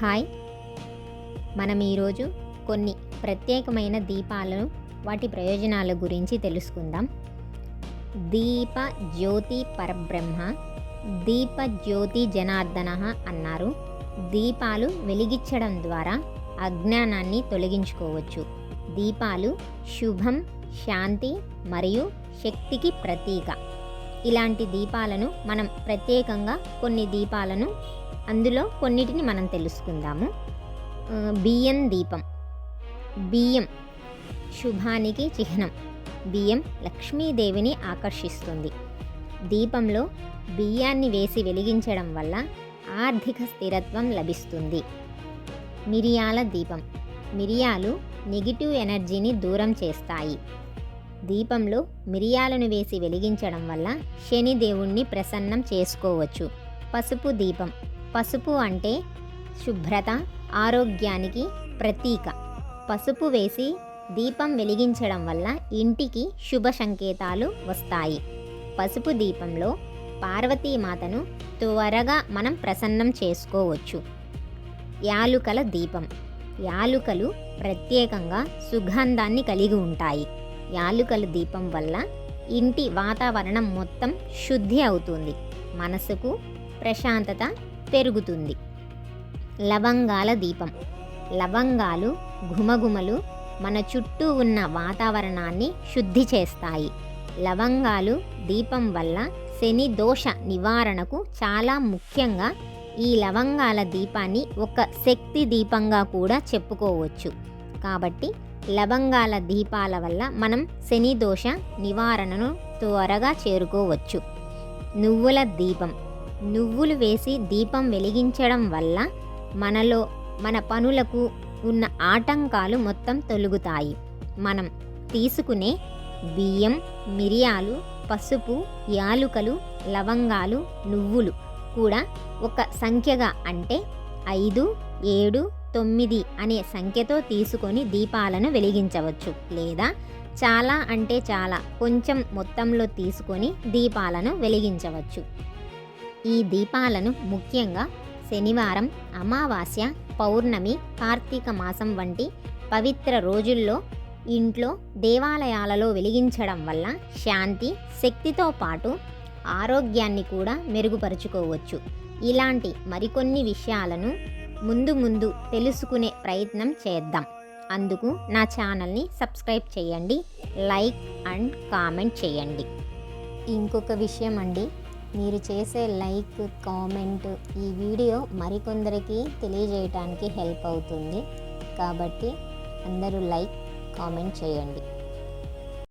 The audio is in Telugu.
హాయ్. మనం ఈరోజు కొన్ని ప్రత్యేకమైన దీపాలను వాటి ప్రయోజనాల గురించి తెలుసుకుందాం. దీప జ్యోతి పరబ్రహ్మ దీప జ్యోతి జనార్దన అన్నారు. దీపాలు వెలిగించడం ద్వారా అజ్ఞానాన్ని తొలగించుకోవచ్చు. దీపాలు శుభం శాంతి మరియు శక్తికి ప్రతీక. ఇలాంటి దీపాలను మనం ప్రత్యేకంగా కొన్ని దీపాలను అందులో కొన్నిటిని మనం తెలుసుకుందాము. బియ్యం దీపం. బియ్యం శుభానికి చిహ్నం. బియ్యం లక్ష్మీదేవిని ఆకర్షిస్తుంది. దీపంలో బియ్యాన్ని వేసి వెలిగించడం వల్ల ఆర్థిక స్థిరత్వం లభిస్తుంది. మిరియాల దీపం. మిరియాలు నెగిటివ్ ఎనర్జీని దూరం చేస్తాయి. దీపంలో మిరియాలను వేసి వెలిగించడం వల్ల శని దేవుణ్ణి ప్రసన్నం చేసుకోవచ్చు. పసుపు దీపం. పసుపు అంటే శుభ్రత ఆరోగ్యానికి ప్రతీక. పసుపు వేసి దీపం వెలిగించడం వల్ల ఇంటికి శుభ సంకేతాలు వస్తాయి. పసుపు దీపంలో పార్వతీమాతను త్వరగా మనం ప్రసన్నం చేసుకోవచ్చు. యాలుకల దీపం. యాలుకలు ప్రత్యేకంగా సుగంధాన్ని కలిగి ఉంటాయి. యాలుకల దీపం వల్ల ఇంటి వాతావరణం మొత్తం శుద్ధి అవుతుంది. మనసుకు ప్రశాంతత పెరుగుతుంది. లవంగాల దీపం. లవంగాలు ఘుమఘుమలు మన చుట్టూ ఉన్న వాతావరణాన్ని శుద్ధి చేస్తాయి. లవంగాలు దీపం వల్ల శని దోష నివారణకు చాలా ముఖ్యంగా ఈ లవంగాల దీపాన్ని ఒక శక్తి దీపంగా కూడా చెప్పుకోవచ్చు. కాబట్టి లవంగాల దీపాల వల్ల మనం శని దోష నివారణను త్వరగా చేరుకోవచ్చు. నువ్వుల దీపం. నువ్వులు వేసి దీపం వెలిగించడం వల్ల మనలో మన పనులకు ఉన్న ఆటంకాలు మొత్తం తొలుగుతాయి. మనం తీసుకునే బియ్యం మిరియాలు పసుపు యాలుకలు లవంగాలు నువ్వులు కూడా ఒక సంఖ్యగా అంటే ఐదు ఏడు తొమ్మిది అనే సంఖ్యతో తీసుకొని దీపాలను వెలిగించవచ్చు. లేదా చాలా అంటే చాలా కొంచెం మొత్తంలో తీసుకొని దీపాలను వెలిగించవచ్చు. ఈ దీపాలను ముఖ్యంగా శనివారం అమావాస్య పౌర్ణమి కార్తీక మాసం వంటి పవిత్ర రోజుల్లో ఇంట్లో దేవాలయాలలో వెలిగించడం వల్ల శాంతి శక్తితో పాటు ఆరోగ్యాన్ని కూడా మెరుగుపరుచుకోవచ్చు. ఇలాంటి మరికొన్ని విషయాలను ముందు ముందు తెలుసుకునే ప్రయత్నం చేద్దాం. అందుకు నా ఛానల్ని సబ్స్క్రైబ్ చేయండి లైక్ అండ్ కామెంట్ చేయండి. ఇంకొక విషయం అండి మీరు చేసే లైక్ కామెంట్ ఈ వీడియో మరికొందరికి తెలియజేయటానికి హెల్ప్ అవుతుంది. కాబట్టి అందరూ లైక్ కామెంట్ చేయండి.